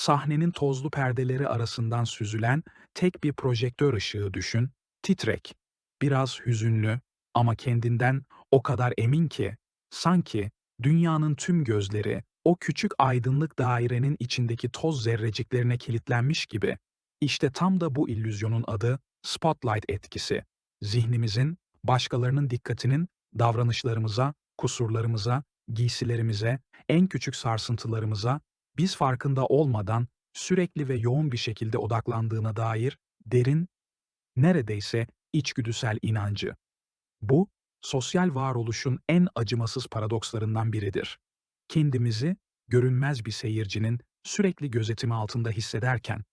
sahnenin tozlu perdeleri arasından süzülen tek bir projektör ışığı düşün, titrek, biraz hüzünlü ama kendinden o kadar emin ki, sanki dünyanın tüm gözleri o küçük aydınlık dairenin içindeki toz zerreciklerine kilitlenmiş gibi. İşte tam da bu illüzyonun adı spotlight etkisi. Zihnimizin, başkalarının dikkatinin davranışlarımıza, kusurlarımıza, giysilerimize, en küçük sarsıntılarımıza, biz farkında olmadan sürekli ve yoğun bir şekilde odaklandığına dair derin, neredeyse içgüdüsel inancı. Bu, sosyal varoluşun en acımasız paradokslarından biridir. Kendimizi görünmez bir seyircinin sürekli gözetimi altında hissederken,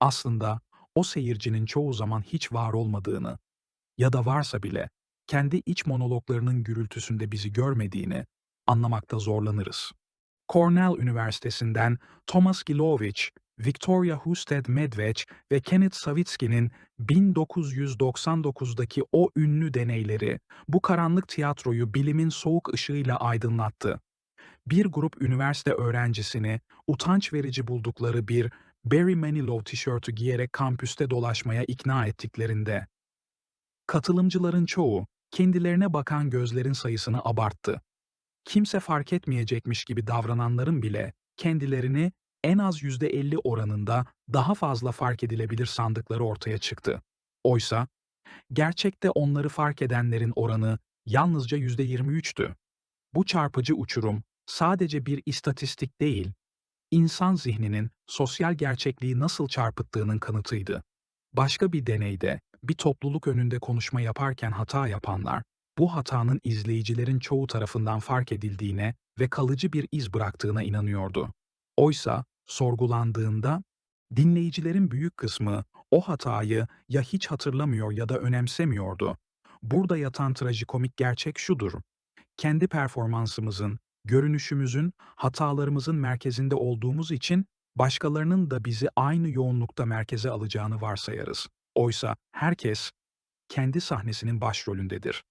aslında o seyircinin çoğu zaman hiç var olmadığını ya da varsa bile kendi iç monologlarının gürültüsünde bizi görmediğini anlamakta zorlanırız. Cornell Üniversitesi'nden Thomas Gilovich, Victoria Husted Medved ve Kenneth Savitsky'nin 1999'daki o ünlü deneyleri bu karanlık tiyatroyu bilimin soğuk ışığıyla aydınlattı. Bir grup üniversite öğrencisini utanç verici buldukları bir Barry Manilow tişörtü giyerek kampüste dolaşmaya ikna ettiklerinde, katılımcıların çoğu kendilerine bakan gözlerin sayısını abarttı. Kimse fark etmeyecekmiş gibi davrananların bile kendilerini en az %50 oranında daha fazla fark edilebilir sandıkları ortaya çıktı. Oysa gerçekte onları fark edenlerin oranı yalnızca %23'tü. Bu çarpıcı uçurum sadece bir istatistik değil, insan zihninin sosyal gerçekliği nasıl çarpıttığının kanıtıydı. Başka bir deneyde bir topluluk önünde konuşma yaparken hata yapanlar, bu hatanın izleyicilerin çoğu tarafından fark edildiğine ve kalıcı bir iz bıraktığına inanıyordu. Oysa sorgulandığında dinleyicilerin büyük kısmı o hatayı ya hiç hatırlamıyor ya da önemsemiyordu. Burada yatan trajikomik gerçek şudur. Kendi performansımızın, görünüşümüzün, hatalarımızın merkezinde olduğumuz için başkalarının da bizi aynı yoğunlukta merkeze alacağını varsayarız. Oysa herkes kendi sahnesinin başrolündedir.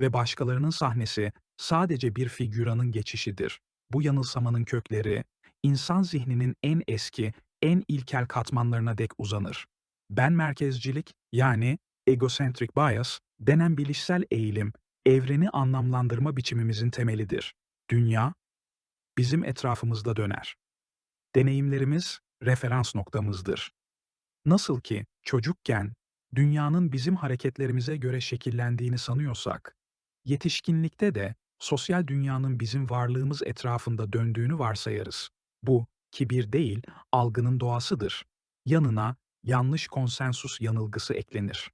Ve başkalarının sahnesi sadece bir figüranın geçişidir. Bu yanılsamanın kökleri, insan zihninin en eski, en ilkel katmanlarına dek uzanır. Ben merkezcilik yani egocentric bias denen bilişsel eğilim, evreni anlamlandırma biçimimizin temelidir. Dünya, bizim etrafımızda döner. Deneyimlerimiz referans noktamızdır. Nasıl ki çocukken dünyanın bizim hareketlerimize göre şekillendiğini sanıyorsak, yetişkinlikte de sosyal dünyanın bizim varlığımız etrafında döndüğünü varsayarız. Bu, kibir değil, algının doğasıdır. Yanına yanlış konsensus yanılgısı eklenir.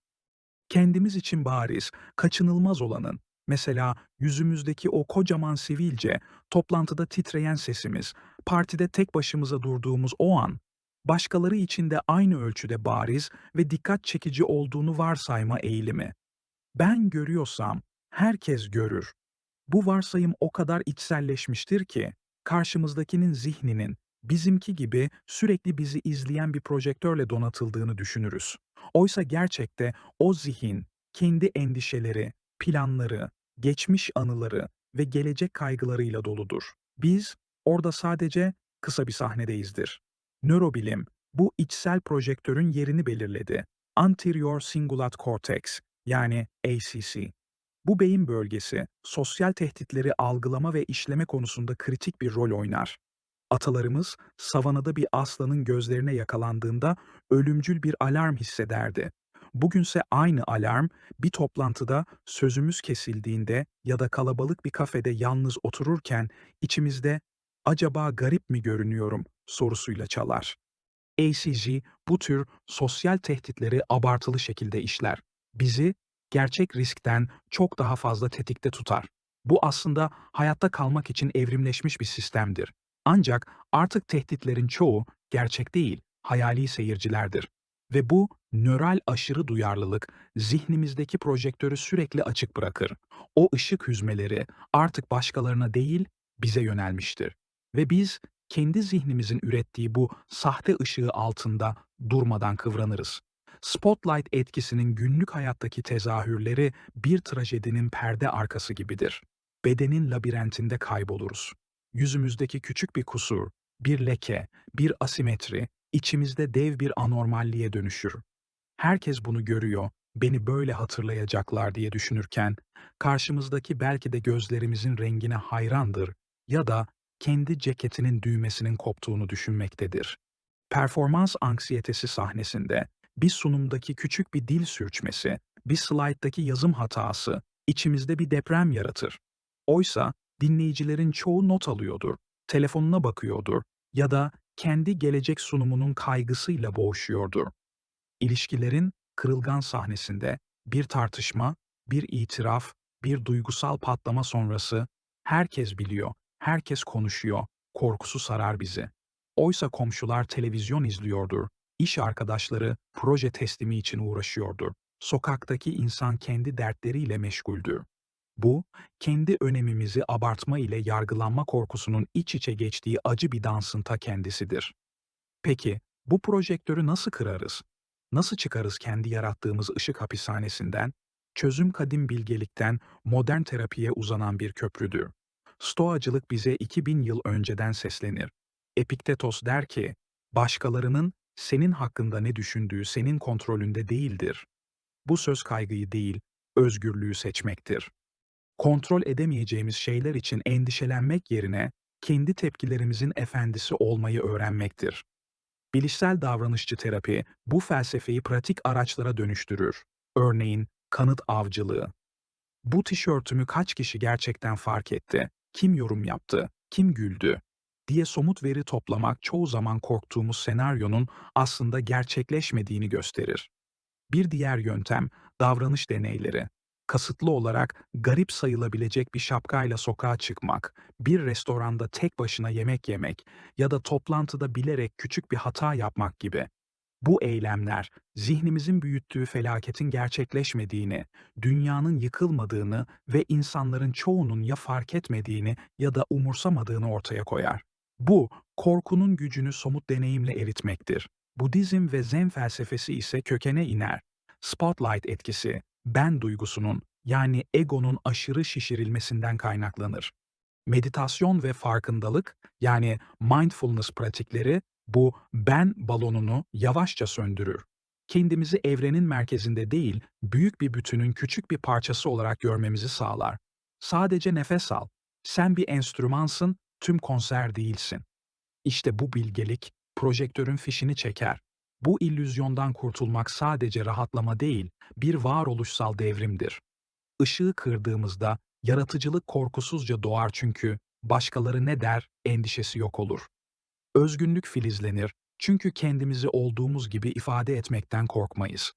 Kendimiz için bariz, kaçınılmaz olanın, mesela yüzümüzdeki o kocaman sivilce, toplantıda titreyen sesimiz, partide tek başımıza durduğumuz o an, başkaları için de aynı ölçüde bariz ve dikkat çekici olduğunu varsayma eğilimi. Ben görüyorsam herkes görür. Bu varsayım o kadar içselleşmiştir ki karşımızdakinin zihninin bizimki gibi sürekli bizi izleyen bir projektörle donatıldığını düşünürüz. Oysa gerçekte o zihin kendi endişeleri, planları, geçmiş anıları ve gelecek kaygılarıyla doludur. Biz orada sadece kısa bir sahnedeyizdir. Nörobilim bu içsel projektörün yerini belirledi. Anterior Cingulate Cortex yani ACC. Bu beyin bölgesi sosyal tehditleri algılama ve işleme konusunda kritik bir rol oynar. Atalarımız savanada bir aslanın gözlerine yakalandığında ölümcül bir alarm hissederdi. Bugünse aynı alarm bir toplantıda sözümüz kesildiğinde ya da kalabalık bir kafede yalnız otururken içimizde acaba garip mi görünüyorum sorusuyla çalar. ACG bu tür sosyal tehditleri abartılı şekilde işler. Bizi gerçek riskten çok daha fazla tetikte tutar. Bu aslında hayatta kalmak için evrimleşmiş bir sistemdir. Ancak artık tehditlerin çoğu gerçek değil, hayali seyircilerdir. Ve bu nöral aşırı duyarlılık zihnimizdeki projektörü sürekli açık bırakır. O ışık hüzmeleri artık başkalarına değil bize yönelmiştir. Ve biz kendi zihnimizin ürettiği bu sahte ışığı altında durmadan kıvranırız. Spotlight etkisinin günlük hayattaki tezahürleri bir trajedinin perde arkası gibidir. Bedenin labirentinde kayboluruz. Yüzümüzdeki küçük bir kusur, Bir leke, bir asimetri, içimizde dev bir anormalliğe dönüşür. Herkes bunu görüyor, beni böyle hatırlayacaklar diye düşünürken, karşımızdaki belki de gözlerimizin rengine hayrandır ya da kendi ceketinin düğmesinin koptuğunu düşünmektedir. Performans anksiyetesi sahnesinde bir sunumdaki küçük bir dil sürçmesi, bir slayttaki yazım hatası içimizde bir deprem yaratır. Oysa dinleyicilerin çoğu not alıyordur, telefonuna bakıyordur ya da kendi gelecek sunumunun kaygısıyla boğuşuyordur. İlişkilerin kırılgan sahnesinde bir tartışma, bir itiraf, bir duygusal patlama sonrası herkes biliyor, herkes konuşuyor, korkusu sarar bizi. Oysa komşular televizyon izliyordur, iş arkadaşları proje teslimi için uğraşıyordur. Sokaktaki insan kendi dertleriyle meşguldür. Bu, kendi önemimizi abartma ile yargılanma korkusunun iç içe geçtiği acı bir dansın ta kendisidir. Peki, bu projektörü nasıl kırarız? Nasıl çıkarız kendi yarattığımız ışık hapishanesinden? Çözüm kadim bilgelikten modern terapiye uzanan bir köprüdür. Stoacılık bize 2000 yıl önceden seslenir. Epiktetos der ki, başkalarının senin hakkında ne düşündüğü senin kontrolünde değildir. Bu söz kaygıyı değil, özgürlüğü seçmektir. Kontrol edemeyeceğimiz şeyler için endişelenmek yerine kendi tepkilerimizin efendisi olmayı öğrenmektir. Bilişsel davranışçı terapi bu felsefeyi pratik araçlara dönüştürür. Örneğin kanıt avcılığı. Bu tişörtümü kaç kişi gerçekten fark etti? Kim yorum yaptı? Kim güldü? Diye somut veri toplamak çoğu zaman korktuğumuz senaryonun aslında gerçekleşmediğini gösterir. Bir diğer yöntem davranış deneyleri. Kasıtlı olarak garip sayılabilecek bir şapkayla sokağa çıkmak, bir restoranda tek başına yemek yemek ya da toplantıda bilerek küçük bir hata yapmak gibi. Bu eylemler, zihnimizin büyüttüğü felaketin gerçekleşmediğini, dünyanın yıkılmadığını ve insanların çoğunun ya fark etmediğini ya da umursamadığını ortaya koyar. Bu, korkunun gücünü somut deneyimle eritmektir. Budizm ve Zen felsefesi ise kökene iner. Spotlight etkisi, ben duygusunun yani egonun aşırı şişirilmesinden kaynaklanır. Meditasyon ve farkındalık yani mindfulness pratikleri bu ben balonunu yavaşça söndürür. Kendimizi evrenin merkezinde değil, büyük bir bütünün küçük bir parçası olarak görmemizi sağlar. Sadece nefes al. Sen bir enstrümansın, tüm konser değilsin. İşte bu bilgelik projektörün fişini çeker. Bu illüzyondan kurtulmak sadece rahatlama değil, bir varoluşsal devrimdir. Işığı kırdığımızda yaratıcılık korkusuzca doğar çünkü başkaları ne der endişesi yok olur. Özgünlük filizlenir çünkü kendimizi olduğumuz gibi ifade etmekten korkmayız.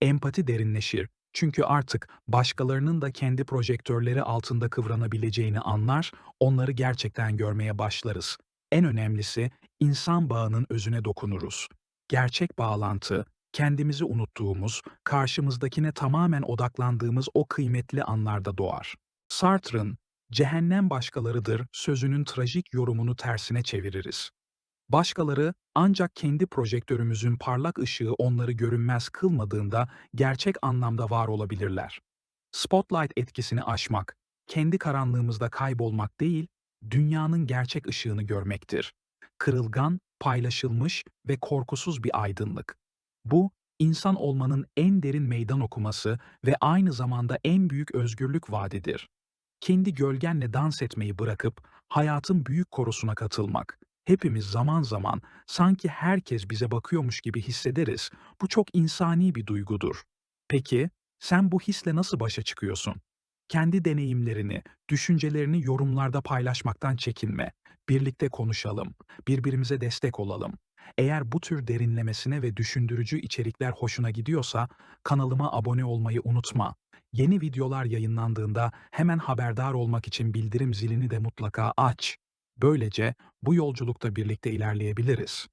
Empati derinleşir çünkü artık başkalarının da kendi projektörleri altında kıvranabileceğini anlar, onları gerçekten görmeye başlarız. En önemlisi insan bağının özüne dokunuruz. Gerçek bağlantı, kendimizi unuttuğumuz, karşımızdakine tamamen odaklandığımız o kıymetli anlarda doğar. Sartre'ın "Cehennem başkalarıdır" sözünün trajik yorumunu tersine çeviririz. Başkaları ancak kendi projektörümüzün parlak ışığı onları görünmez kılmadığında gerçek anlamda var olabilirler. Spotlight etkisini aşmak, kendi karanlığımızda kaybolmak değil, dünyanın gerçek ışığını görmektir. Kırılgan, paylaşılmış ve korkusuz bir aydınlık. Bu, insan olmanın en derin meydan okuması ve aynı zamanda en büyük özgürlük vaadidir. Kendi gölgenle dans etmeyi bırakıp hayatın büyük korusuna katılmak. Hepimiz zaman zaman sanki herkes bize bakıyormuş gibi hissederiz. Bu çok insani bir duygudur. Peki, sen bu hisle nasıl başa çıkıyorsun? Kendi deneyimlerini, düşüncelerini yorumlarda paylaşmaktan çekinme. Birlikte konuşalım, birbirimize destek olalım. Eğer bu tür derinlemesine ve düşündürücü içerikler hoşuna gidiyorsa kanalıma abone olmayı unutma. Yeni videolar yayınlandığında hemen haberdar olmak için bildirim zilini de mutlaka aç. Böylece bu yolculukta birlikte ilerleyebiliriz.